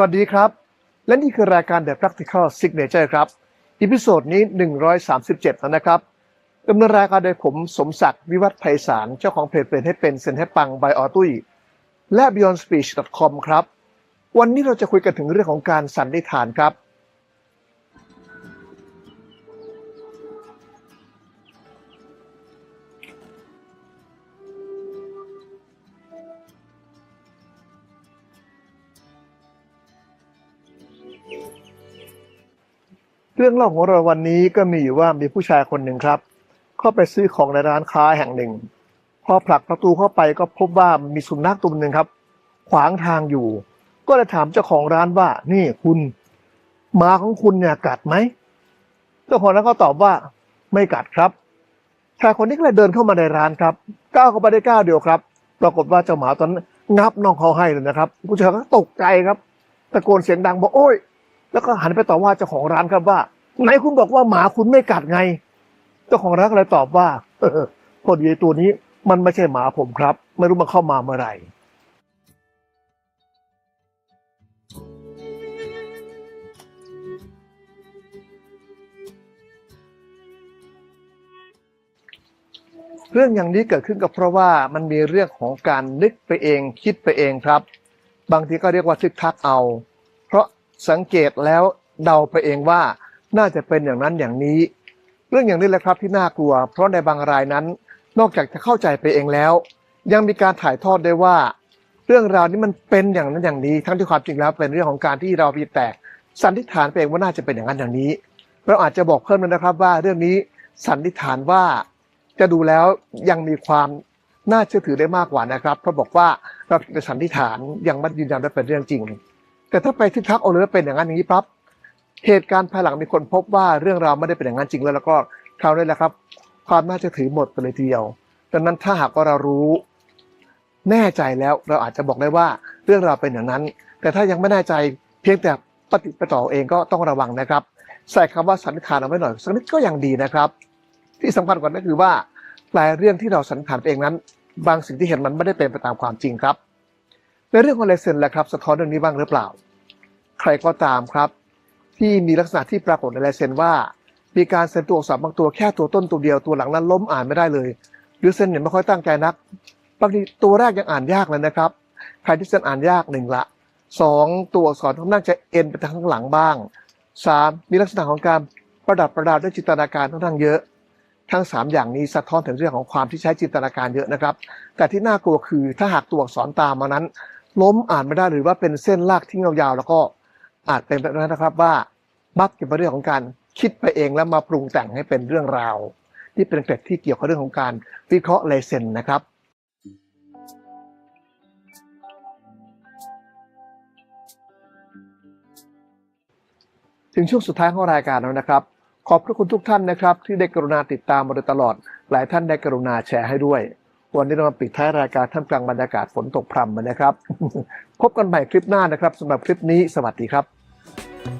วัสดีครับ และนี่คือรายการ The Practical Signature ครับอีพิโซดนี้ 137 แล้วนะครับดำเนินรายการโดยผมสมศักดิ์วิวัฒน์ไพศาล เจ้าของเพจเป็นให้เป็นเซนให้ปังบายออตุ้ยและ BeyondSpeech.com ครับ วันนี้เราจะคุยกันถึงเรื่องของการสันนิษฐานครับ เรื่องเล่าของเราวันนี้ก็มีอยู่ว่ามีผู้ชายคนหนึ่งครับ เข้าไปซื้อของในร้านค้าแห่งหนึ่ง พอผลักประตูเข้าไปก็พบว่ามีสุนัขตัวหนึ่งครับ ขวางทางอยู่ ก็เลยถามเจ้าของร้านว่า นี่คุณหมาของคุณเนี่ยกัดไหมเจ้าของร้านก็ตอบว่าไม่กัดครับชายคนนี้ก็เลยเดินเข้ามาในร้านครับก้าวเข้าไปได้ก้าวเดียวครับ ปรากฏว่าเจ้าหมาตอนนั้นงับน้องเขาให้เลยนะครับ ผู้ชายก็ตกใจครับตะโกนเสียงดังบอกโอ้ย แล้วก็หันไปต่อว่าเจ้าของร้านครับว่าไหนคุณบอกว่าหมาคุณไม่กัดไง เจ้าของร้านก็เลยตอบว่าเออพอดีไอ้ตัวนี้มันไม่ใช่หมาผมครับ ไม่รู้มันเข้ามาเมื่อไหร่เรื่องอย่างนี้เกิดขึ้นก็เพราะว่ามันมีเรื่องของการนึกไปเองคิดไปเองครับ บางทีก็เรียกว่าทึกทักเอา สังเกตแล้วเดาไปเองว่าน่าจะเป็นอย่างนั้นอย่างนี้ เรื่องอย่างนี้แหละครับที่น่ากลัว เพราะในบางรายนั้นนอกจากจะเข้าใจไปเองแล้ว ยังมีการถ่ายทอดได้ว่า เรื่องราวนี้มันเป็นอย่างนั้นอย่างนี้ ทั้งที่ความจริงแล้วเป็นเรื่องของการที่เราพีแต่สันนิษฐานไปเองว่าน่าจะเป็นอย่างนั้นอย่างนี้ เราอาจจะบอกเพิ่มเลยนะครับว่าเรื่องนี้สันนิษฐานว่าจะดูแล้วยังมีความน่าเชื่อถือได้มากกว่านะครับ เพราะบอกว่าเราจะสันนิษฐานยังไม่ยืนยันว่าเป็นเรื่องจริง แต่ถ้าไปทึกทักเอาเลยว่าเป็นอย่างนั้นอย่างนี้ปั๊บเหตุการณ์ภายหลังมีคนพบว่าเรื่องราวไม่ได้เป็นอย่างนั้นจริงแล้วแล้วก็คราวนี้แหละครับ ความน่าเชื่อถือหมดไปเลยทีเดียวดังนั้นถ้าหากว่าเรารู้ แน่ใจแล้วเราอาจจะบอกได้ว่าเรื่องราวเป็นอย่างนั้น แต่ถ้ายังไม่แน่ใจเพียงแต่ปฏิปต่อเองก็ต้องระวังนะครับ ใส่คำว่าสันนิษฐานเอาไว้หน่อยสักนิดก็ยังดีนะครับ ที่สำคัญกว่านั้นคือว่าหลายเรื่องที่เราสันนิษฐานเองนั้น บางสิ่งที่เห็นมันไม่ได้เป็นไปตามความจริงครับ ในเรื่องของเลเซนแหละครับ สะท้อนเรื่องนี้บ้างหรือเปล่า รก็ตามครับ ที่มีลักษณะที่ปรากฏในลายเซ็นว่า มีการเซ็นตัวอักษรบางตัวแค่ตัวต้นตัวเดียวตัวหลังนั้นล้มอ่านไม่ได้เลย หรือเซ็นเนี่ยไม่ค่อยตั้งใจนักบางทีตัวแรกยังอ่านยากเลยนะครับ ใครที่เซ็นอ่านยากหนึ่งละสองตัวอักษรค่อนข้างจะเอ็นไปทางข้างหลังบ้างสามมีลักษณะของการประดับประดาด้วยจินตนาการค่อนข้างเยอะ ทั้ง 3 อย่างนี้สะท้อนถึงเรื่องของความที่ใช้จินตนาการเยอะนะครับ แต่ที่น่ากลัวคือถ้าหากตัวอักษรตามมานั้น ล้มอ่านไม่ได้หรือว่าเป็นเส้นลากทิ้งยาวๆแล้วก็ อาจเป็นแบบนั้นนะครับว่ามักจะเป็นเรื่องของการคิดไปเองแล้วมาปรุงแต่งให้เป็นเรื่องราว ที่เป็นเกร็ดที่เกี่ยวกับเรื่องของการวิเคราะห์ลายเซ็นนะครับถึงช่วงสุดท้ายของรายการแล้วนะครับ ขอบพระคุณทุกท่านนะครับ ที่ได้กรุณาติดตามมาโดยตลอด หลายท่านได้กรุณาแชร์ให้ด้วย วันนี้เรามาปิดท้ายรายการท่ามกลางบรรยากาศฝนตกพรำนะครับ พบกันใหม่คลิปหน้านะครับสำหรับคลิปนี้สวัสดีครับ Thank you.